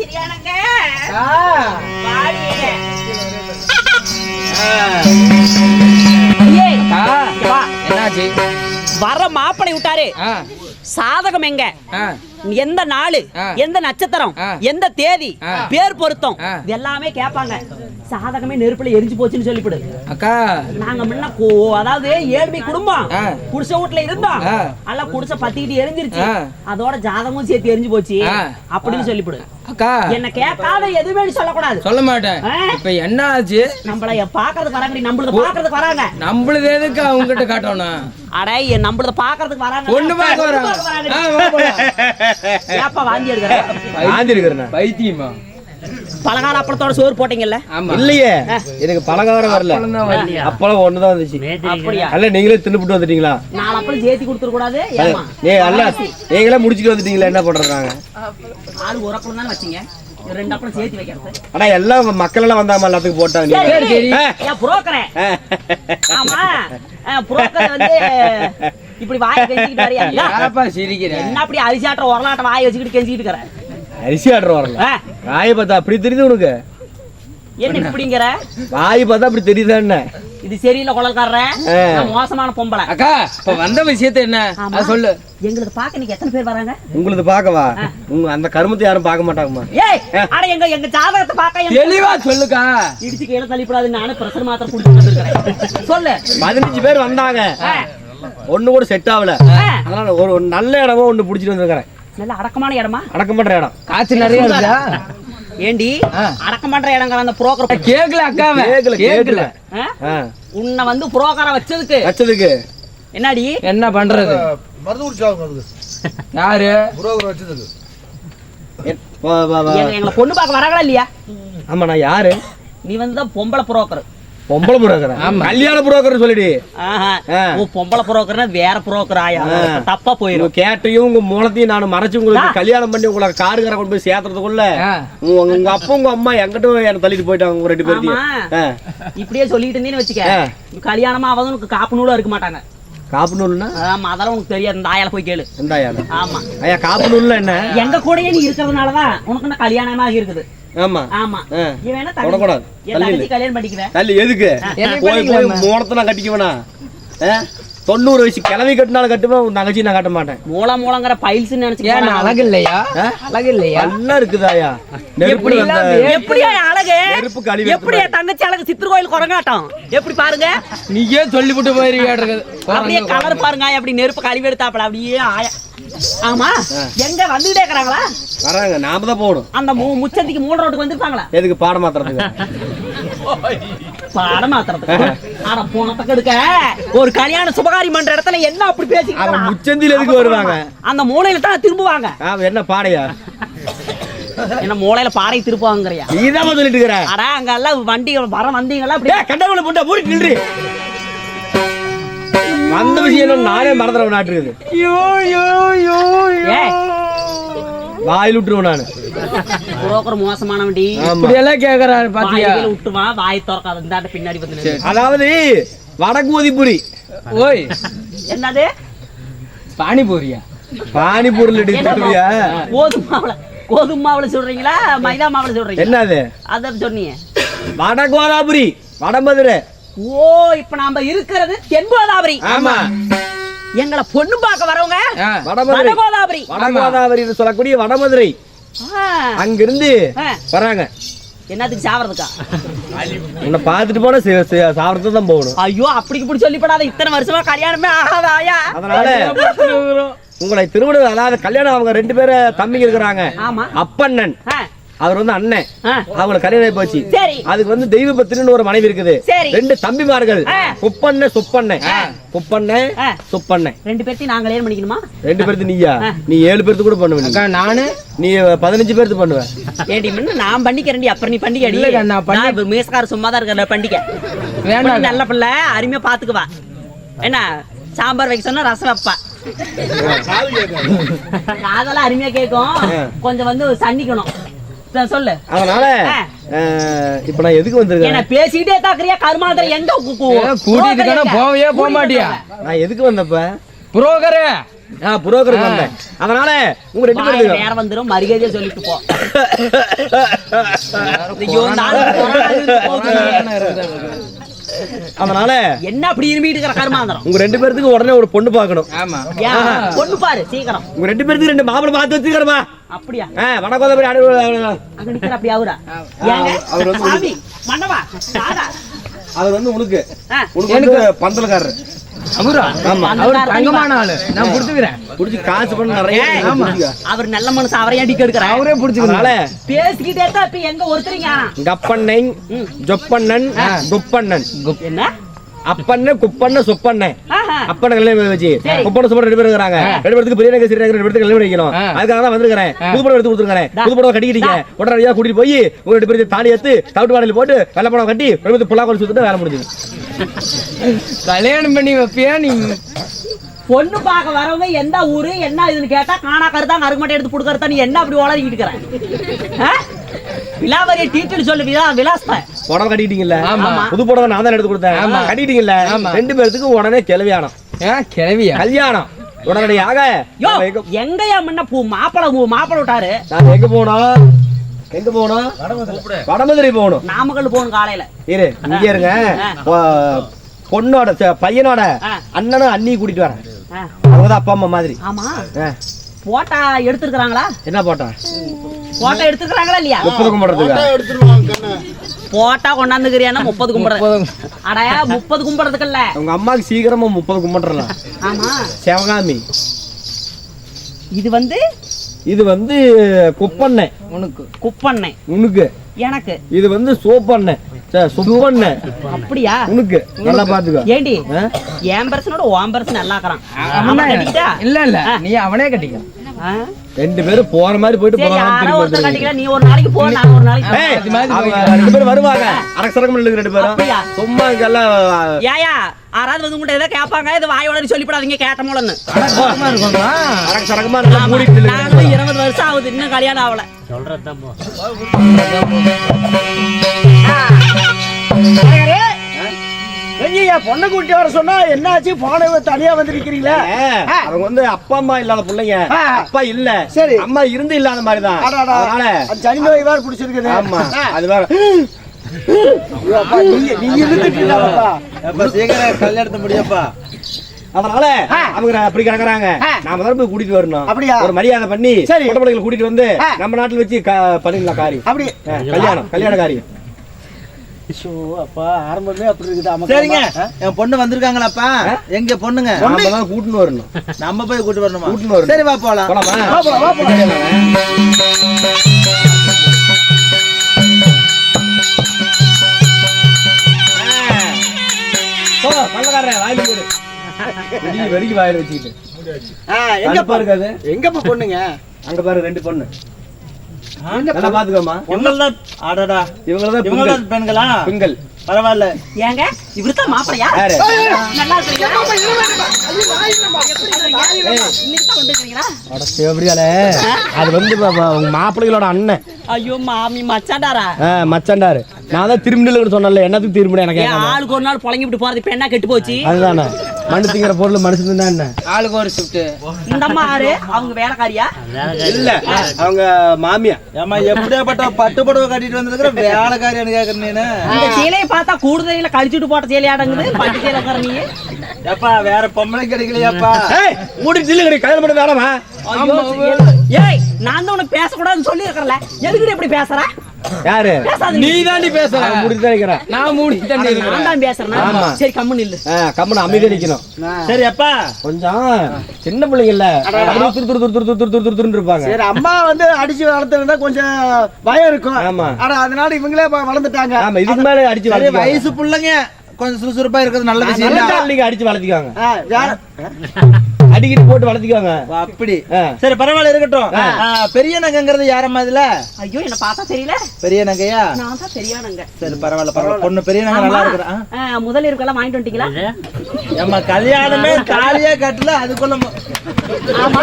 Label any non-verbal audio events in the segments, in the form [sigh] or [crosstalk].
சிரியானங்க வர மாப்பிளை விட்டாரு. சாதகம் எங்க. எந்த நாளு. எந்த நட்சத்திரம். எந்த தேதி. பேர் பொருத்தம். எல்லாமே கேட்பாங்க. சாதகமே நெருப்புல எரிஞ்சு போச்சுன்னு சொல்லிவிடு. அக்கா. நாங்க முன்ன அதாவது ஏழ்மை குடும்பம். குடிசை வீட்டுல இருந்தோம். அல்ல குடிசை பத்திக்கிட்டு எரிஞ்சிருச்சு. அதோட ஜாதகமும் சேர்த்து எரிஞ்சு போச்சு. அப்படின்னு சொல்லிவிடு. அக்கா. என்ன கேட்காத எதுவுமே சொல்லக்கூடாது. சொல்ல மாட்டேன். இப்ப என்ன ஆச்சு? நம்மள பாக்குறதுக்கு வராங்க நம்மளது பாக்குறதுக்கு வராங்க. நம்மளுது எதுக்கு அவங்க கிட்ட காட்டணும்? அடே நம்மளத பாக்குறதுக்கு வராங்க. பொண்ணு பார்க்க வராங்க. ஏப்பா வாந்தி பைத்தியமா? பலகார அப்பளத்தோட சோறு போட்டீங்கல்ல? இல்லையே. எனக்கு பலகாரம் வரல? அப்பளம் ஒண்ணுதான் வந்துச்சு. அப்படியா? அல்ல நீங்களே தின்னுபிட்டு வந்துட்டீங்களா? நாலு அப்பளம் சேர்த்தி கொடுத்துட கூடாது ஏமா நீ அல்ல நீங்களே முடிச்சிட்டு வந்துட்டீங்களா என்ன பண்றாங்க ஆளு ஒரு அப்பளம் தானே வச்சீங்க. இது ரெண்டு அப்பளம் சேர்த்து வைக்கிறது ஆனா எல்லாம் மக்கள் எல்லாம் வந்தாம எல்லாத்துக்கும் போட்டாங்க புரோக்கரே. ஆமா. புரோக்கர் வந்து இப்படி வாயை கெஞ்சிக்கிட்டு வரியா யாரப்பா என்ன அப்படி அரிசாட்ட உரலாட்ட வாயை வச்சுக்கிட்டு கெஞ்சிக்கிட்டு இருக்கிற? அரிசி ஆடுற வரல ஆ, வாயை பார்த்தா அப்படி தெரியுது உனக்கு? என்ன இப்படிங்கிற? வாய் பார்த்தா அப்படி தெரியுதா என்ன? இது சரியில்லை. நான் மோசமான பொம்பளை. அக்கா இப்ப வந்த விஷயத்த என்ன? சொல்லு. எங்களுக்கு பார்க்க நீங்க எத்தனை பேர் வராங்க? உங்களுக்கு பார்க்கவா? உங்க அந்த கருமத்தை யாரும் பார்க்க மாட்டாங்கம்மா. ஏய் அட எங்க எங்க ஜாதகத்தை பார்க்க தெளிவா சொல்லுக்கா. இடிச்சு கீழே தள்ளிப்படாது நானு பிரஷர் மாத்திரம் குடிச்சு சொல்லு. பதினஞ்சு பேர் வந்தாங்க. ஒண்ணு கூட செட் ஆகல. அதனால ஒரு நல்ல இடமா ஒண்ணு புடிச்சிட்டு வந்திருக்கிறேன். நல்ல அடக்கமான இடமா? அடக்கம் பண்ற இடம். காய்ச்சல் நிறைய இருக்குதா ஏண்டி. அடக்கம் பண்ற இடங்கிற அந்த புரோக்கர் கேக்கல அக்காவ கேக்கல கேக்கல. உன்னை வந்து புரோக்கரை வச்சதுக்கு. வச்சதுக்கு. என்னடி? என்ன பண்றது? மருந்து குடிச்சாங்க அதுக்கு. யாரு? புரோகர் வச்சதுக்கு. எங்களை பொண்ணு பார்க்க வராங்களா இல்லையா? ஆமா நான் யாரு? நீ வந்து தான் பொம்பளை புரோக்கர் பொம்பளை புரோக்கர்? ஆமா. கல்யாண புரோக்கர் சொல்லிடி. ஓ பொம்பளை புரோக்கர்னா வேற புரோக்கர் ஆயா. தப்பா போயிரும். கேட்டையும் உங்க மூலத்தையும் நான் மறைச்சு உங்களுக்கு. கல்யாணம் பண்ணி உங்களை காருக்கார கொண்டு போய் சேர்த்துறதுக்குள்ள. உங்க அப்பா உங்க அம்மா எங்கிட்ட என்ன தள்ளிட்டு போயிட்டாங்க உங்க ரெண்டு பேர்த்தையும். இப்படியே சொல்லிட்டு இருந்தேன்னு வச்சுக்க. கல்யாணமா ஆகாது உனக்கு காப்பு நூலா இருக்க மாட்டாங்க. காப்பு நூல்னா? ஆமா அதெல்லாம் உனக்கு தெரியாது. இந்த ஆயால போய் கேளு. எந்த ஐயா ஆமா. ஐயா காப்பு நூல்னா என்ன? எங்க கூடயே நீ இருக்கிறதுனாலதான் உனக்கு நான் கல்யாணமா இருக்குது ஆமா ஆமா. இவன் தொடக்கூடாது. கல்யாணம் பண்ணிக்குவேன் தள்ளி எதுக்கு என்னை போய் போய் பண்ணிக்கலாமா? மூலத்தை நான் கட்டிக்குவேனா ஆ? தொண்ணூறு வயசு கிளவி கட்டினாலும் கட்டுவேன் உன் தங்கச்சி நான் கட்ட மாட்டேன். மூல மூலங்கிற பைல்ஸ் ஏன் நான் நினைச்சு அழகு இல்லையா? அழகு இல்லையா? நல்லா இருக்குதாயா? நெருப்பு எப்படி எப்படியா அழகு? நெருப்பு கழுவி எப்படியா தங்கச்சி அழகு? சித்திர கோயில் குரங்காட்டம் எப்படி பாருங்க? நீயே சொல்லிவிட்டு போயிருக்க அப்படியே கலர் பாருங்க. அப்படி நெருப்பு கழுவி எடுத்தாப்புல அப்படியே ஆயா. ஆமா? எங்க வந்துட்டே இருக்கிறாங்களா? வராங்க நாம தான் போகணும். அந்த மு- முச்சந்திக்கு மூணு ரோட்டுக்கு வந்திருப்பாங்களா? எதுக்கு பாடம் மாத்துறதுக்கு? [laughs] பாடம் மாத்துறதுக்கு ஆனா போனத்துக்கு எடுக்க. ஒரு கல்யாண சுபகாரி பண்ற இடத்துல என்ன அப்படி அவன் பேசிக்கிறான் முச்சந்தில எதுக்கு வருவாங்க? அந்த மூலையில தான் திரும்புவாங்க. அவன் என்ன பாடையா? என்ன மூலையில பாறை திருப்புவாங்கறியா நீதான் சொல்லிட்டு இருக்கிற. அடா அங்க எல்லாம் வண்டி வர வந்தீங்களா அப்படி டேய், கண்டவளை போட்டா மூடி நின்று வந்த விஷயம் நானே மறந்துடுவேன் நாட்டுருக்குது ஏய். வாயில் விட்டுருவேன் நானு. புரோக்கர் மோசமான வண்டி ஆமா இப்படி எல்லாம் கேக்குறாரு பாத்தியா விட்டுவான் வாய் திறக்காத இந்தாண்ட பின்னாடி வந்து. அதாவது வடக்கு ஒதிப்புரி ஓய். என்னது? பானிபூரியா? பானிபூரில் எடுத்துருவியா கோதுமை மாவுல கோதுமை மாவுல சொல்றீங்களா? மைதா மாவுல சொல்றீங்களா? என்னது? அதான் சொன்னீங்க. வட கோதாபுரி வடமதுரை. ஓ இப்ப நாம இருக்கிறது தென்கோதாவரி ஆமா. எங்களை பொண்ணு பார்க்க வரவங்க வடகோதாவரி. வட கோதாவரி சொல்லக்கூடிய வடமதுரை. அங்கிருந்து. வராங்க. என்னத்துக்கு சாவறதுக்கா? உன்னை பார்த்துட்டு போனா சாப்பிட்டு தான் போகணும். ஐயோ அப்படி இப்படி சொல்லிப்படாத. இத்தனை வருஷமா கல்யாணமே ஆகாத ஆயா அதனால உங்களை திருமணம் அதாவது கல்யாணம் அவங்க ரெண்டு பேரை தம்பிங்க இருக்கிறாங்க. அப்பண்ணன். அவர் வந்து அண்ணன். அவங்களுக்கு கல்யாணம் போச்சு. சரி. அதுக்கு வந்து தெய்வ பத்திரின்னு ஒரு மனைவி இருக்குது. ரெண்டு தம்பிமார்கள். குப்பண்ண சுப்பண்ண. குப்பண்ண. சுப்பண்ண. ரெண்டு பேர்த்தையும் நாங்களே பண்ணிக்கணுமா ரெண்டு பேருக்கு நீயா. நீ ஏழு பேருக்கு கூட பண்ணுவ நானு? நீ பதினஞ்சு பேருக்கு பண்ணுவ. ஏடி முன்ன நான் பண்ணிக்கிறேன்டி அப்புறம் நீ பண்ணிக்கடி. இல்லைங்க, நான் பண்ணி- மீசக்கார சும்மா தான் இருக்கிற பண்ணிக்க. வேண்டாம் நல்ல பிள்ளை அருமையா பாத்துக்குவா. என்ன சாம்பார் வைக்க சொன்னா ரசம் வைப்பா. அதெல்லாம் [laughs] அருமையா கேட்கும். கொஞ்சம் வந்து சன்னிக்கணும் சொல்லு. அதனால இப்ப நான் எதுக்கு என்ன வந்திருக்கேன் பேசிக்கிட்டே தாக்குறியா? கருமாந்திரம் எங்க கூட்டிட்டு? போகவே போக மாட்டியா? நான் எதுக்கு வந்தப்ப? புரோக்கரு. நான் புரோக்கருக்கு வந்தேன். அதனால உங்க ரெண்டு பேருக்கு நேரம் வந்துரும். மரியாதையா சொல்லிட்டு போ. [laughs] ஐயோ, இந்த அதனால என்ன அப்படி இருமிட்டு இருக்கிற கருமாந்திரம்? உங்க ரெண்டு பேர்த்துக்கு உடனே ஒரு பொண்ணு பார்க்கணும். ஆமா? பொண்ணு பாரு சீக்கிரம். உங்க ரெண்டு பேர்த்துக்கு ரெண்டு மாப்பிளை பார்த்து வச்சுக்கிறமா அப்படியா? வடக்கோத போய் அடு அங்க நிக்கிற அப்படி அவரா ஏங்க அவர் வந்து சாதா அவர் வந்து உனக்கு. உனக்கு வந்து பந்தலக்காரர் அவரா? ஆமா. அவர் தங்கமான ஆளு. நான் புடிச்சுக்கிறேன். புடிச்சு காசு பண்ண நிறைய ஏய், ஆமா. அவர் நல்ல மனுஷன் அவரை ஏன் டிக்க எடுக்கிறார். அவரே புடிச்சுக்கிறேன் அதனால பேசிக்கிட்டே தான் இப்ப எங்க ஒருத்தரிங்க? கப்பண்ணன் ஜொப்பண்ணன் குப்பண்ணன் என்ன? அப்பண்ண குப்பண்ண சொப்பண்ணன் ஆஹா. அப்பண்ண கல்யாணம் வச்சு. குப்பண்ண சொப்பண்ண ரெண்டு பேரும் இருக்கிறாங்க. ரெண்டு பேருக்கு பெரிய நகை சிறிய ரெண்டு பேருக்கு கல்யாணம் வைக்கணும். அதுக்காக தான் வந்திருக்கிறேன். புது படம் எடுத்து கொடுத்துருக்கேன். புது படம் கட்டிக்கிட்டீங்க. உடனடியாக கூட்டிட்டு போய் உங்க ரெண்டு பேருக்கு தாலி எடுத்து தவிட்டு வாடகையில் போட்டு வெள்ளை படம் கட்டி ரெண்டு பேருக்கு புல்லா கொண்டு சுத்திட்டு வேலை முடிஞ்சது. கல்யாணம் பண்ணி வைப்பியா நீ? பொண்ணு பார்க்க வரவங்க எந்த ஊரு என்ன இதுன்னு கேட்டா காணா கருத்தா கருக்கு மட்டும் எடுத்து கொடுக்கறதா நீ என்ன அப்படி உளறிக்கிட்டு இருக்கிற? ஆ? விலாவரிய டீச்சர் சொல்லு விலா விலாசத்தை புடவை கட்டிட்டீங்கல்ல? ஆமா. புது புடவை நான் தான் எடுத்து கொடுத்தேன். ஆமா. கட்டிட்டீங்கல்ல. ரெண்டு பேருக்கு உடனே கிளவியானம். ஏன் கிளவியா? கல்யாணம். உடனடியாக எங்கயா முன்ன பூ மாப்பிள மாப்பிள விட்டாரு? நான் எங்க போனோம்? எங்க போனோம்? வடமதுரை போகணும் நாமக்கல் போகணும் காலையில. இரு இங்க இருங்க. பொண்ணோட பையனோட. அண்ணனும் அண்ணி கூட்டிட்டு வரேன். அவங்கதான் அப்பா அம்மா மாதிரி. ஆமா. போட்டா எடுத்துருக்காங்களா என்ன போட்டா? போட்டா எடுத்துக்கிறாங்களா இல்லையா? முப்பது கும்பிடுறதுக்கு? போட்டா கொண்டாந்துக்கிறியானா முப்பது கும்பிடுறது அட முப்பது கும்பிடுறதுக்கு இல்ல உங்க அம்மாக்கு சீக்கிரமா முப்பது கும்பிட்டுறலாம் ஆமா. சிவகாமி. இது வந்து? இது வந்து குப்பண்ணை. உனக்கு. குப்பண்ணை. உனக்கு. எனக்கு. இது வந்து சோப்பண்ணை. சுப்பண்ணை. அப்படியா? உனக்கு. நல்லா பாத்துக்கோ ஏண்டி? என் பர்சனோட ஓம் பர்சன் நல்லா இருக்கிறான்? இல்ல இல்ல. நீ அவனே கட்டிக்க? ரெண்டு பேரும் போற மாதிரி போயிட்டு சரி போற மாதிரி யாரோ திரும்பி ஒருத்தர் வந்துருவீங்க. கட்டிக்கலாம் நீ ஒரு நாளைக்கு போ நான் ஒரு நாளைக்கு ஏய், அது மாதிரி அவங்க போய்க்கலாம். ரெண்டு பேரும் வருவாங்க. அரசரகம் ரெண்டு பேரும்? சும்மா இங்கெல்லாம் ஏயா யாராவது வந்து உங்கள்கிட்ட ஏதாவது கேட்பாங்க இது வாயோட சொல்லிவிடாதீங்க கேட்ட மூலன்னு அரசரகமா நல்லா மூடிட்டு. நாங்களும் இருபது வருஷம் ஆகுது இன்னும் கல்யாணம் ஆகல. ஐயா பொண்ணை கூட்டி வர சொன்னா என்னாச்சு? போன தனியா வந்திருக்கிறீங்களா? அவங்க வந்து அப்பா அம்மா இல்லாத பிள்ளைங்க. அப்பா இல்ல. சரி. அம்மா இருந்து இல்லாத மாதிரிதான். அடாடா. அதனால அது சனி நோய் வேற பிடிச்சிருக்குது. ஆமா அது வேற. இருந்துட்டீங்களாப்பா சீக்கிரம் கல்யாணத்தை முடியப்பா. அதனால அவங்க அப்படி கிடக்குறாங்க நாம தான் போய் கூட்டிட்டு வரணும். அப்படியா? ஒரு மரியாதை பண்ணி சரி. கூட்டிட்டு வந்து. நம்ம நாட்டுல வச்சு பண்ணிடலாம் காரியம் அப்படி. கல்யாணம் கல்யாண காரியம் ஐயோ, அப்பா ஆரம்பமே அப்படி இருக்குது அமக்கலமா. சரிங்க. என் பொண்ணு வந்திருக்காங்களாப்பா? எங்க பொண்ணுங்க? நாம தான் கூட்டின்னு வரணும். நம்ம போய் கூட்டு வரணுமா? கூட்டின்னு வரணும். சரி வா போலாம். வெடிக்கு வாயில வச்சுக்கிட்டு. எங்க எங்கப்பா? பாருங்க பொண்ணுங்க? அங்க பாரு ரெண்டு பொண்ணு. நல்லா பாத்துக்கோமா பெண்களா. பெண்கள்? பரவாயில்ல. ஏங்க இவருதான் மாப்பிளையா? யாரு? நல்லா அது வந்து உங்க மாப்பிள்ளைகளோட அண்ணன். ஐயோ மாமி மச்சாண்டாரா மச்சாண்டாரு நான் தான் திரும்பினு சொன்னல என்னத்துக்கு திரும்பின எனக்கு ஆளுக்கு ஒரு நாள் புழங்கி விட்டு போறது இப்ப என்ன கெட்டு போச்சு? அதுதானே. மண்ணு திங்கிற பொருள் மனுஷன் தான் என்ன? ஆளுக்கு ஒரு ஷிஃப்ட் இந்த ஆறு அவங்க வேலைக்காரியா? இல்ல அவங்க மாமியா. ஏமா எப்படியாப்பட்ட பட்டு புடவை கட்டிட்டு வந்திருக்கிற வேலைக்காரியான்னு கேக்குற நீனு? இந்த சேலையை பார்த்தா கூடுதலையில கழிச்சுட்டு போட்ட சேலை அடங்குது பட்டு சேலை உட்கார நீ. ஏப்பா வேற பொம்பளை கிடைக்கலையாப்பா? மூடி தில்லு கிடையாது கல்யாணம் பண்ண வேணாமா? ஏய் நான் தான் உனக்கு பேசக்கூடாதுன்னு சொல்லி இருக்கறல எதுக்கு இப்படி பேசுற? யாரு? நீ தாண்டி பேசுற. மூடி தான் நான் மூடி தண்ணி நான் இருக்கிறேன் தான் பேசுறேன். சரி கம்முன்னு இல்லு ஆ, கம்முனு அமைதியா நிக்கணும். சரி அப்பா. கொஞ்சம் சின்ன பிள்ளைங்கல்ல துரு துரு துரு துரு துரு துரு துரு துருன்னு இருப்பாங்க. சரி அம்மா வந்து அடிச்சு வளர்த்துருந்தா கொஞ்சம் பயம் இருக்கும். ஆமா. ஆனா அதனால இவங்களே வளர்ந்துட்டாங்க. ஆமா இதுக்கு மேல அடிச்சு வயசு புள்ளைங்க கொஞ்சம் சுறுசுறுப்பா இருக்கிறது நல்ல விஷயம் நீங்க அடிச்சு வளர்த்திக்கோங்க அடிக்கடி போட்டு வளர்த்திக்கோங்க அப்படி. சரி பரவாயில்ல இருக்கட்டும். பெரிய நகைங்கிறது யாரம்மா இதுல? ஐயோ என்ன பார்த்தா தெரியல. பெரிய நகையா? நான் தான் சரியானங்க சரி பரவாயில்ல பரவாயில்ல. பொண்ணு பெரிய நகை நல்லா இருக்கிறா முதல் இருக்கெல்லாம் வாங்கிட்டு வந்துட்டீங்களா? ஏம்மா கல்யாணமே தாலியே கட்டல அதுக்குள்ள ஆமா.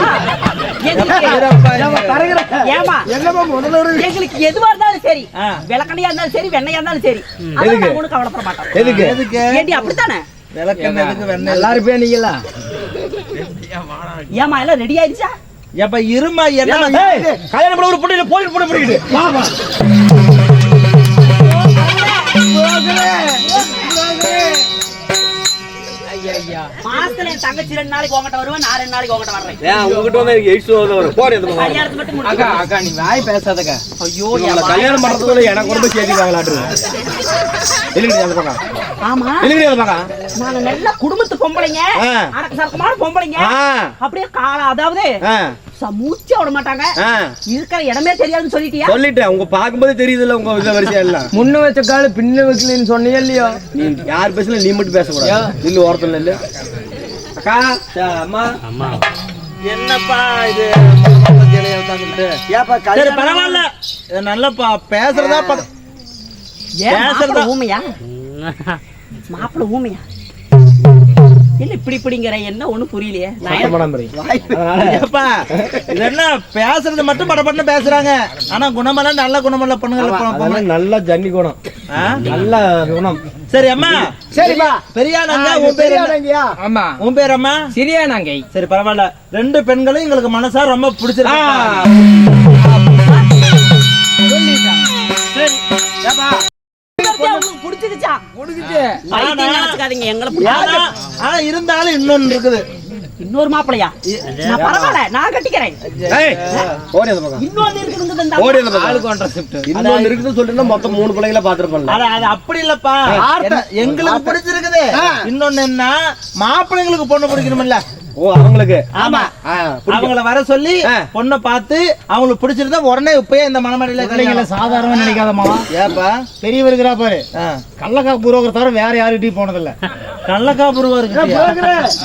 எங்களுக்கு- எதுவா இருந்தாலும் சரி. விளக்கணையா இருந்தாலும் சரி வெண்ணையா இருந்தாலும் சரி. கவலைப்பட மாட்டோம். எதுக்கு? எதுக்கு அப்படித்தானே? விளக்கெண்ணெய் எதுக்கு வெண்ணெய் நல்லா இருப்பேன் நீங்களா ஏமா எல்லாம் ரெடி ஆயிடுச்சா? எப்ப இருமா என்ன கல்யாணம் பண்ண ஒரு பொண்ணு போய் பொண்ணு பண்ணிக்கிட்டு வா, வா. மாசத்துல என் தங்கச்சி ரெண்டு நாளைக்கு உங்ககிட்ட வருவேன் நான் ரெண்டு நாளைக்கு உங்ககிட்ட வர்றேன் ஏன் உங்ககிட்ட வந்து எனக்கு எயிட்ஸ் வரும். போறேன் இந்த பக்கம். கல்யாணத்தை மட்டும் அக்கா அக்கா நீ வாய் பேசாதக்கா. ஐயோ கல்யாணம் பண்றதுக்குள்ள எனக்கு ரொம்ப சேர்த்துக்காங்களாட்டு இல்லைங்க அந்த பக்கம் ஆமா. இல்லைங்க அந்த பக்கம் நாங்க நல்ல குடும்பத்து பொம்பளைங்க. ஆ. அடக்க சரக்கமான பொம்பளைங்க. ஆ. அப்படியே கால அதாவது மூச்சே விட மாட்டாங்க. இருக்கிற இடமே தெரியாதுன்னு சொல்லிட்டியா? சொல்லிட்டேன். உங்க பாக்கும்போது தெரியுதுல்ல உங்க இதுல வரிசையா எல்லாம். முன்ன வச்ச காலு பின்ன வைக்கலன்னு சொன்னியா இல்லையா? நீ யார் பேசல நீ மட்டும் பேசக்கூடாது. இல்ல ஓரத்துல இல்ல அக்கா சே, அம்மா. என்னப்பா இது? ஏப்பா பரவாயில்ல. நல்லப்பா. பேசுறதா ஏன் ஊமையா? [laughs] மாப்பிள ஊமையா? இல்ல இப்படி இப்படிங்கிற? என்ன ஒண்ணும் புரியலையே. என்ன பேசுறது மட்டும் படப்பட்டு பேசுறாங்க. ஆனா குணமெல்லாம் நல்ல குணமுள்ள பொண்ணுங்களை பொ- பொ- அதெல்லாம் நல்ல ஜன்னி குணம்? நல்ல குணம். சரி அம்மா. சரிப்பா பெரியானங்க உன் பேர் என்ன? ஆமா. உன் பேர் அம்மா? சிரியா நாங்கை சரி பரவாயில்ல. ரெண்டு பெண்களும் எங்களுக்கு மனசா ரொம்ப பிடிச்சிருக்கு. சரி நினைச்சுக்காதீங்க எங்களை பிடி- ஆனா ஆனா இருந்தாலும் இன்னொன்னு இருக்குது இன்னொரு மாப்பிளையா நான் பரவாயில்ல நான் கட்டிக்கிறேன் ஓடி அந்த பக்கம் ஓடி அந்த பக்கம் சொல்லிட்டு மொத்தம் மூணு பிள்ளைங்கள பாத்துருப்பேன்ல அட, அது அப்படி இல்லப்பா எங்களுக்கு பிடிச்சிருக்குது இன்னொன்னு என்ன மாப்பிள்ளைங்களுக்கு பொண்ணு பிடிக்கணும்ல ஓ அவங்களுக்கு. ஆமா. அவங்கள வர சொல்லி. பொண்ணை பார்த்து அவங்களுக்கு பிடிச்சிருந்தா உடனே இப்பயே இந்த மனமடியில பிள்ளைங்கள சாதாரணமா நினைக்காதம்மா ஏப்பா? பெரியவர் இருக்கிறா பாரு. கள்ளக்கா புரோக்கர் தவிர வேற யாருகிட்டயும் போனதில்ல. கள்ளக்கா புருவா இருக்கு.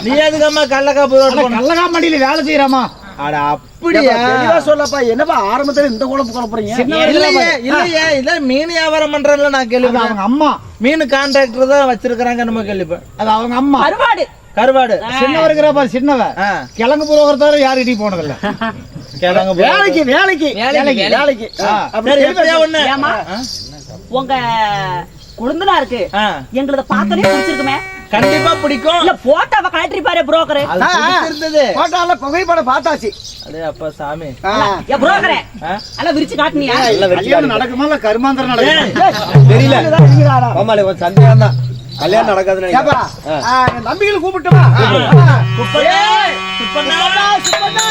நீ எதுக்கம்மா கள்ளக்கா புருவா கள்ளக்கா மண்டியில வேலை செய்யறாமா? அட அப்படியா? சொல்லப்பா என்னப்பா ஆரம்பத்துல இந்த குழப்பறீங்க இல்லையே இல்லையே இல்ல மீன் வியாபாரம் பண்றேன்ல நான் கேள்வி அவங்க அம்மா. மீன் கான்ட்ராக்டர் தான் வச்சிருக்கிறாங்க நம்ம கேள்விப்பேன் அது அவங்க அம்மா. கருவாடு கருவாடு. சின்னவர் இருக்கிறா பாரு சின்னவ. கிழங்கு புரோக்கர் தவிர யாருகிட்டயும் போனதில்ல. கிழங்கு. வேலைக்கு வேலைக்கு. வேலைக்கு, வேலைக்கு. உங்க குழந்தனா இருக்கு. எங்களத பார்த்தனே பிடிச்சிருக்குமே. கண்டிப்பா பிடிக்கும். இல்ல போட்டோவை கழட்டி பாரு புரோக்கர். பிடிச்சிருந்தது. போட்டால புகைப்படம் பார்த்தாச்சு. அடே அப்பா சாமி. ஏ புரோக்கரே? எல்லாம் விரிச்சு காட்டுனியா? கல்யாணம் நடக்குமா இல்ல கருமாந்திரம். நடக்குமா? தெரியல? ஆமாலே கொஞ்சம் சந்தேகம் தான் கல்யாணம் நடக்காதுன்னு. ஆ, என் தம்பிகளை கூப்பிட்டுமா? குப்பண்ணா, குப்பண்ணா. சுப்பண்ணா.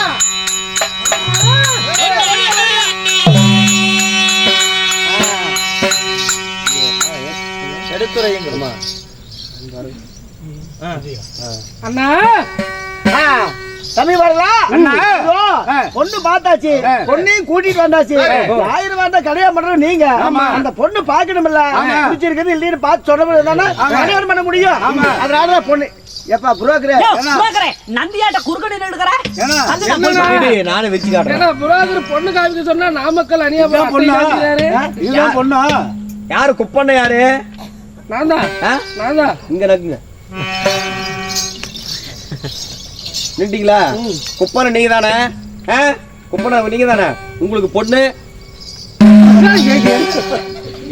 எடுத்துரையுங்க அண்ணா. ஆ, தம்பி வரலாம் இதோ, பொண்ணு பார்த்தாச்சு. பொண்ணையும் கூட்டிட்டு வந்தாச்சு. ஆயிரம் ரூபாய் கல்யாணம் பண்றது நீங்க? அந்த பொண்ணு பாக்கணும்ல பிடிச்சிருக்குது இல்லைன்னு பார்த்து சொல்ல தானே? கல்யாணம் பண்ண முடியும். அதனாலதான் பொண்ணு. எப்பா புரோக்கரே? நந்தியாட்ட குறுக்கடி எடுக்கிற வந்து நான் வச்சு காட்டுறேன். புரோக்கர் பொண்ணு காமிக்க சொன்னா நாமக்கல் அணியா பொண்ணா? இதுதான் பொண்ணா? யாரு? குப்பண்ண யாரு? நான் தான்? நான் தான். இங்க நக்குங்க. நின்ட்டீங்களா? குப்பண்ண நீங்க தானே குப்பண்ண நீங்க தானே உங்களுக்கு பொண்ணு?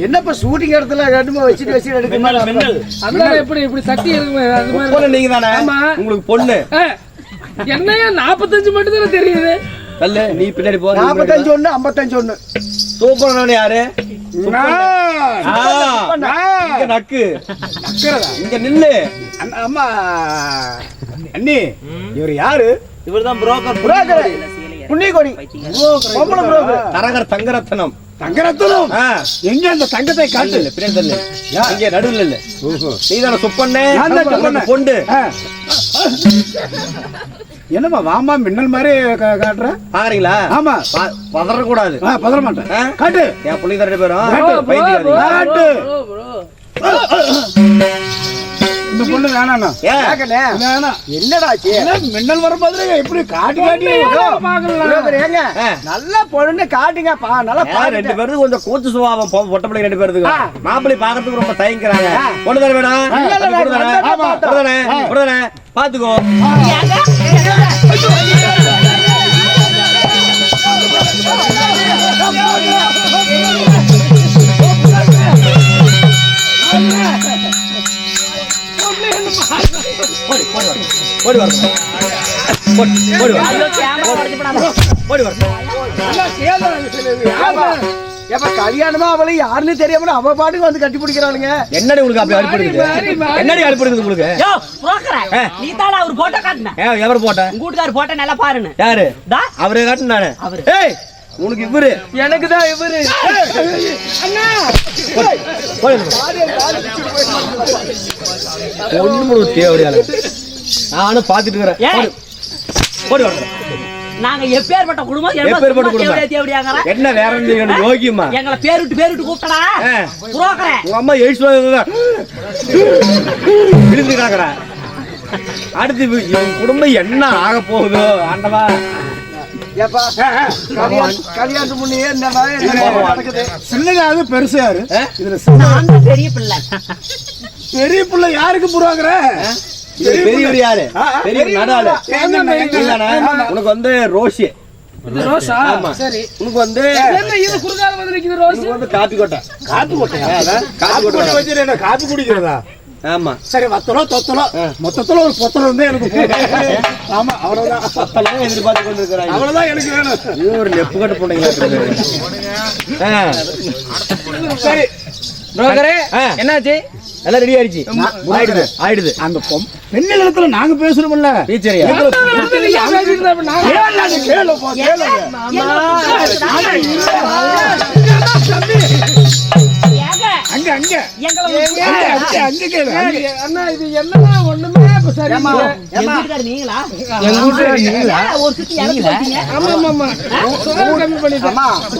என்னப்பா ஷூட்டிங் இடத்துல ரெண்டுமே வச்சுட்டு வச்சுட்டு எடுக்க அண்ணா எப்படி இப்படி சக்தி குப்பண்ண நீங்க தானே ஆமா. உங்களுக்கு பொண்ணு? என்னையா நாற்பத்தஞ்சு மட்டும் தானே தெரியுது? கல்லு நீ பின்னாடி போ நாற்பத்தஞ்சு ஒண்ணு ஐம்பத்தஞ்சு ஒண்ணு. சூப்பர் யாரு? நக்கு? இங்க நில்லு. அண்ணா, அம்மா! அண்ணி இவர் யாரு? இவர்தான் புரோக்கர் புரோக்கர் புண்ணியகோடி. பொம்பளை புரோக்கர் தரகர் தங்கரத்னம் தங்கரத்தனம்? எங்க அந்த தங்கத்தை காட்டு? இல்ல தள்ளு இங்க நடுவுல இல்ல நீதான சுப்பண்ணே? தான். பொண்டு. என்னம்மா வாமா மின்னல் மாதிரி கா- காட்டுற? பாக்குறீங்களா? ஆமா. பதற கூடாது ஆ, பதற மாட்டேன்? காட்டு. என் பிள்ளைங்க ரெண்டு பேரும் காட்டு, இந்த பொண்ணு வேணாண்ணா. ஏன்? கேக்கண்ணே. என்னடா மின்னல் வர மாதிரி எப்படி காட்டி காட்டி ஏங்க. நல்ல பொண்ணு காட்டுங்க பா. நல்லா ஏன் ரெண்டு பேருக்கு கொஞ்சம் கூச்சு சுபாவம் பொ- பொட்டை பிள்ளை ரெண்டு பேருக்கு. மாப்பிள்ளை பாக்கிறதுக்கு ரொம்ப தயங்குறாங்க. பொண்ணு தானே வேணும்? பொண்ணு தானே? பொண்ணு தானே? பாத்துக்கோ ஓடி வர ஓடி வர ஓடி வர எப்ப கல்யாணமா அவளை யாருன்னு தெரியாம அவ பாட்டுக்கு வந்து கட்டி பிடிக்கிறாளுங்க என்னடி உங்களுக்கு அப்படி அடிப்படுது என்னடி அடிப்படுது உங்களுக்கு நீ புரோக்கரே, அவர் போட்டோ காட்டுன? எவர் எவரு போட்டேன் உங்க வீட்டுக்காரர் நல்லா பாருன்னு. யாரு அவரே காட்டு நானு அவரு. ஏய் உனக்கு இவரு எனக்கு தான் இவரு அண்ணா ஒண்ணு மூணு தேவையான நானும் பாத்துட்டு இருக்கிறேன். ஏய், போடு. போடு வா. நாங்க எப்பேற்பட்ட குடும்பம் எப்பேற்பட்ட குடும்பம்? என்ன வேற என்ன வேணும்? யோகியம்மா எங்களை பேர் விட்டு பேர் விட்டு கூப்பிட்டடா. புரோக்கரே உங்க அம்மா எயிட்ஸ் விழுந்துக்கிறாங்கடா அடுத்து இவ- இவன் குடும்பம் என்ன ஆக போகுதோ ஆண்டவா. சின்னதாவது பெருசு பெரிய பிள்ளை. பெரிய புள்ள யாருக்கு இது பெரியவர் யாரு? பெரிய நடாலு உனக்கு வந்து ரோஷி. இது ரோஸா ஆமா. சரி. உனக்கு வந்து என்ன இது குறுகால வந்து நிக்குது ரோஸ் உனக்கு வந்து காப்பி கொட்டை. காப்பி கொட்டை. வச்சு காப்பி குடிக்கிறதா? ஆமா. சரி வத்தலோ தொத்தலோ? மொத்தத்துல ஒரு பொத்தலம் இருந்தா எனக்கு. ஆமா அவ்வளவுதான். பத்தெல்லாம் எதிர்பார்த்து கொண்டு இருக்கிறாங்க அவ்வளவுதான் எனக்கு வேணும். இது ஒரு நெப்பு கட்டு போட்டீங்களா சரி புரோக்கரே ஆ. என்னாச்சு? எல்லாம் ரெடி ஆயிடுச்சு. ஆயிடுது ஆயிடுது. அந்த பொம் பெண் நிலத்துல நாங்க பேசுறோம்ல. அங்க அங்க அங்க, அங்க. அண்ணா இது என்னன்னா ஒண்ணுமே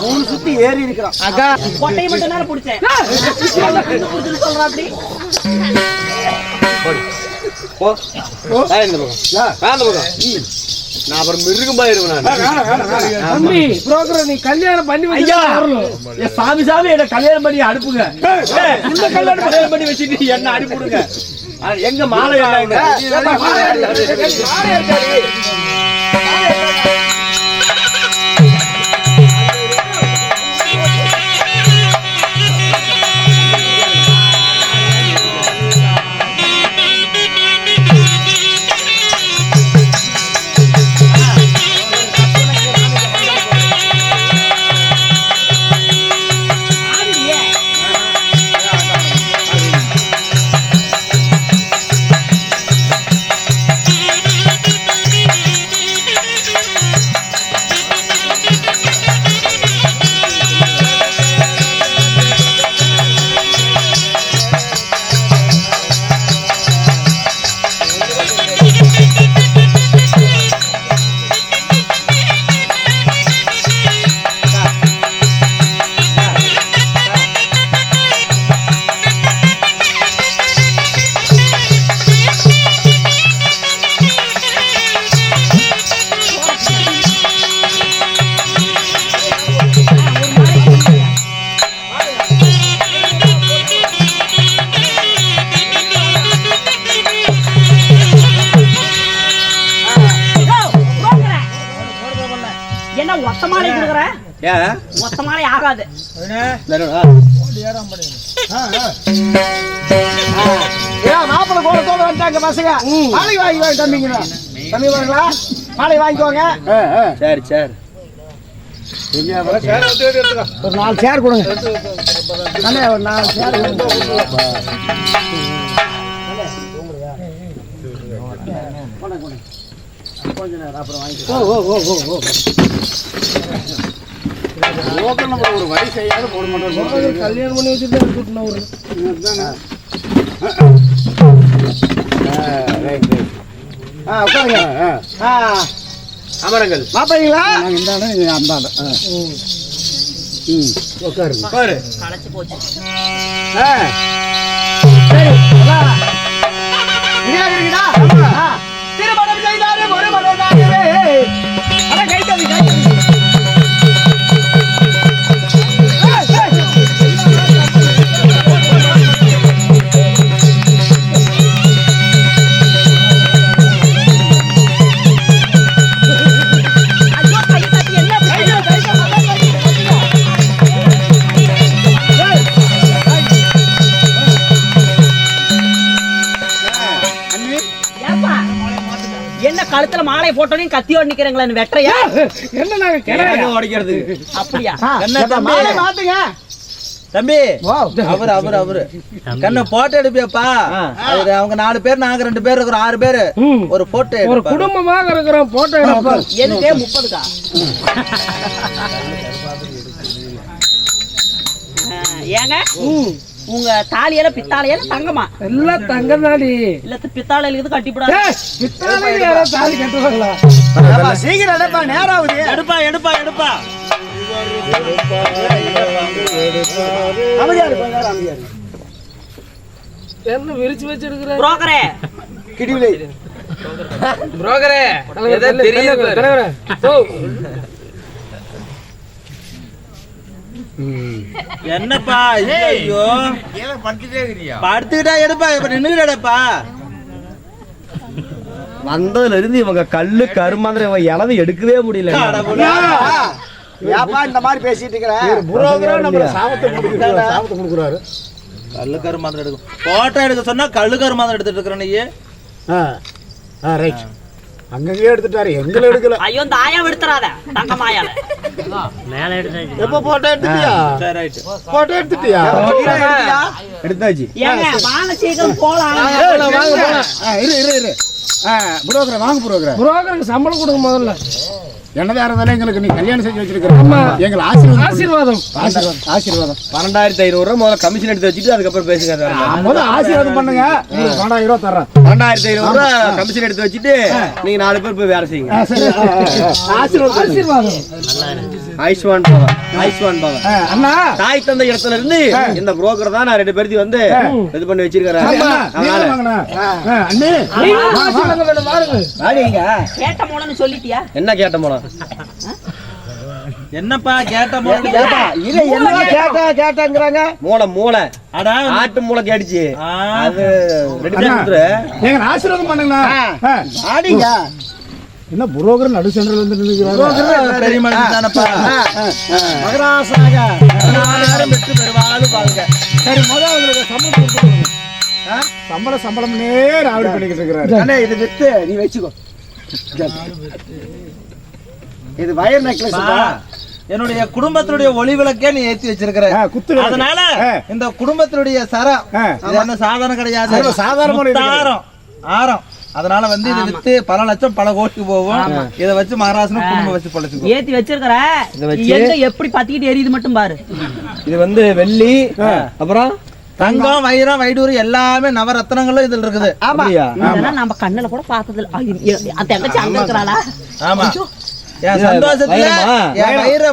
மூணு சுத்தி ஏறி மட்டும் நேரம் பிடிச்சேன். சொல்றா அப்படி. நான் அப்புறம். தம்பி புரோக்கர் நீ கல்யாணம் பண்ணி வச்சு ஐயா. சாமி சாமி என்ன கல்யாணம் பண்ணி அனுப்புங்க. கல்யாணம் பண்ணி வச்சுட்டு என்ன அனுப்பிடுங்க எங்க மாலை மாலை மாப்பிள்ளை கூட தோட வந்துட்டாங்க பசங்க. மாலை வாங்கி வாங்க தம்பிங்களா தம்பி வாங்களா மாலை வாங்கிக்கோங்க. சரி சரி. ஒரு நாலு சேர் கொடுங்க. அண்ணே ஒரு நாலு சேர் நம்பர் ஒரு வழி செய்யாத போட மாட்டோம். கல்யாணம் பண்ணி வச்சுட்டு இருக்கட்டும் ஒரு ஆ உட்காருங்க. ஆ. அமரங்கள். மாப்பிள்ளைங்களா? நாங்க இந்த ஆளு, நீங்க அந்த ஆளு. ஆ. ம். உட்காருங்க. போச்சு. ஆ, சரி கழுத்துல மாலை போட்டோனையும் கத்தியோட நிக்கிறீங்களா வெட்றையா என்ன உடைக்கிறதுக்கு அப்படியா? என்ன தம்பி? மாலை மாத்துங்க. தம்பி அவரு அவரு அவரு. கண்ண போட்டோ எடுப்பியப்பா? அது அவங்க நாலு பேர் நாங்க ரெண்டு பேர் இருக்கிறோம் ஆறு பேரு. ஒரு போட்டோ ஒரு குடும்பமாக இருக்கிறோம் போட்டோ எடுப்போம். எதுக்கே? முப்பதுக்கா? [laughs] ஏங்க? உங்க தாலியில பித்தாளையில தங்கமா எல்லாம் தங்கம் தாடி இல்ல பித்தாளையில இருக்குது பித்தாளைக்கு யாராவது தாலி கட்டுவாங்களா? சீக்கிரம் நடப்பா நேரம் ஆகுது எடுப்பா எடுப்பா. எடுப்பா. என்ன விரிச்சு வச்சிருக்கிற? புரோக்கரே. கிடிவிலை. புரோக்கரே. ஓ என்னப்பா ஐயோ. படுத்துக்கிட்டா எடுப்பா இப்ப நின்னுகிட்டு எடுப்பா வந்ததுல இருந்து இவங்க கல்லு கருமாந்திரம் இவன் இளவு எடுக்கவே முடியல. ஏப்பா இந்த மாதிரி பேசிட்டு இருக்கிற? புரோகரா நம்ம சாபத்தை கொடுக்குறாரு சாபத்தை கொடுக்குறாரு. கல்லு கருமாந்திரம் எடுக்கும் போட்டோ எடுக்க சொன்னா கல்லு கருமாந்திரம் எடுத்துட்டு இருக்கிற நீ ஆ ஆ ரைட் அங்கங்கேயே எடுத்துட்டாரு எங்களை எடுக்கல. ஐயோ இந்த ஆயா எடுத்துறாத தங்க மாயால. எப்ப போட்டோ எடுத்துட்டியா? சரி ரைட் போட்டோ எடுத்துட்டியா? எடுத்தாச்சு. ஏங்க வாங்க சீக்கிரம் போலாம். ஆ, இரு இரு இரு. ஆ புரோக்கரை வாங்க புரோக்கரை. புரோக்கருக்கு சம்பளம் கொடுங்க முதல்ல. என்னதான் இருந்தாலும் எங்களுக்கு? நீ கல்யாணம் செஞ்சு வச்சிருக்கிற ஆமா. எங்களை ஆசீர்வாதம். ஆசீர்வாதம். ஆசீர்வாதம் ஆசீர்வாதம். பன்னெண்டாயிரத்தி ஐநூறு ரூபா முதல்ல கமிஷன் எடுத்து வச்சுட்டு அதுக்கப்புறம் பேசுங்க முதல்ல ஆசீர்வாதம் பண்ணுங்க. பன்னெண்டாயிரம் ரூபா தர்றேன். பன்னெண்டாயிரத்தி ஐநூறு ரூபா கமிஷன் எடுத்து வச்சுட்டு நீங்க நாலு பேர் போய் வேலை செய்யுங்க. ஆசீர்வாதம். ஆசீர்வாதம். ஆயுஷ்மான் பவன். ஆயுஷ்மான் பவன். அண்ணா. தாய் தந்த இடத்துல இருந்து இந்த புரோக்கர் தான் நான் ரெண்டு பேர்த்தையும் வந்து இது பண்ணி வச்சிருக்கிறேன் கேட்ட மூலன்னு சொல்லிட்டியா? என்ன கேட்ட போலாம் என்னப்பா கேட்ட போது ஏப்பா இது என்னவா கேட்டா? கேட்டாங்கிறாங்க. மூளை மூளை அடா ஆட்டு மூளை கேட்டுச்சு. ஆ. அது அண்ணா, கொடுத்துரு. எங்களை ஆசீர்வாதம் பண்ணுங்கண்ணா. ஆ. ஆடிங்க என்ன புரோக்கர் நடு சென்டர்ல எல்லாரும் வெற்றி பெறுவாலும் பாருங்க சரி முதல்ல உங்களுக்கு சம்பளம்? சம்பளம் சம்பளம்னே ராவடி பண்ணிக்கிட்டு இருக்கிறாரு. அண்ணே இது வித்து. நீ வச்சுக்கோ. இது வயர் நெக்லஸ் என்னுடைய குடும்பத்தினுடைய ஒளி விளக்கே நீ ஏத்தி வச்சிருக்கிற. அதனால. இந்த குடும்பத்தினுடைய சரம் ஆ. இது என்ன சாதாரண கிடையாது. இது முத்தாரம் ஆரம். அதனால வந்து இது வித்து பல லட்சம் பல கோடிக்கு போகும். இதை வச்சு மகாராசனும் குடும்பம் வச்சு பழச்சுக்கோ. ஏத்தி வச்சிருக்கிற? எங்க எப்படி பத்திக்கிட்டு எரியுது மட்டும் பாரு. இது வந்து வெள்ளி அப்புறம் தங்கம் வைரம் வைடூரம் எல்லாமே நவரத்னங்களும் இதுல இருக்குது. அப்படியா இதெல்லாம் நம்ம கண்ணுல கூட பார்த்தது இல்ல தங்கச்சி அங்க இருக்கிறாளா? ஆமா. என் சந்தோஷத்துல வைரமா? என் வைர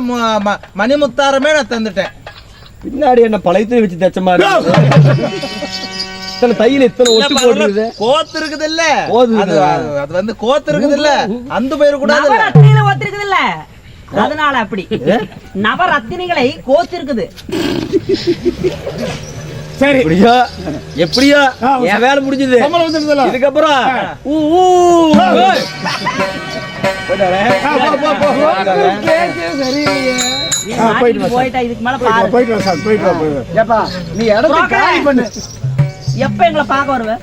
மணிமுத்தாரமே நான் தந்துட்டேன். பின்னாடி என்ன பழையத்தை வச்சு தைச்ச மாதிரி [laughs] இருக்கு. இத்தனை தையில இத்தனை ஒட்டு போட்டுருது கோத்து இருக்குது இல்ல கோத்து அது இருக்குதா? வந்து கோத்து இருக்குது இல்ல அந்த பேரு கூட நவரத்தினில ஒத்திருக்குது இல்ல அதனால அப்படி. நவரத்தினிகளை கோத்திருக்குது. சரி. எப்படியோ எப்படியோ என் வேலை முடிஞ்சது. இதுக்கப்புறம் ஊ, போயிட்டு போயிட்டா இதுக்கு மேல போயிட்டு போயிட்டு போயிட்டு நீ இடத்த காலி பண்ணு. எப்ப எங்களை பார்க்க வருவேன்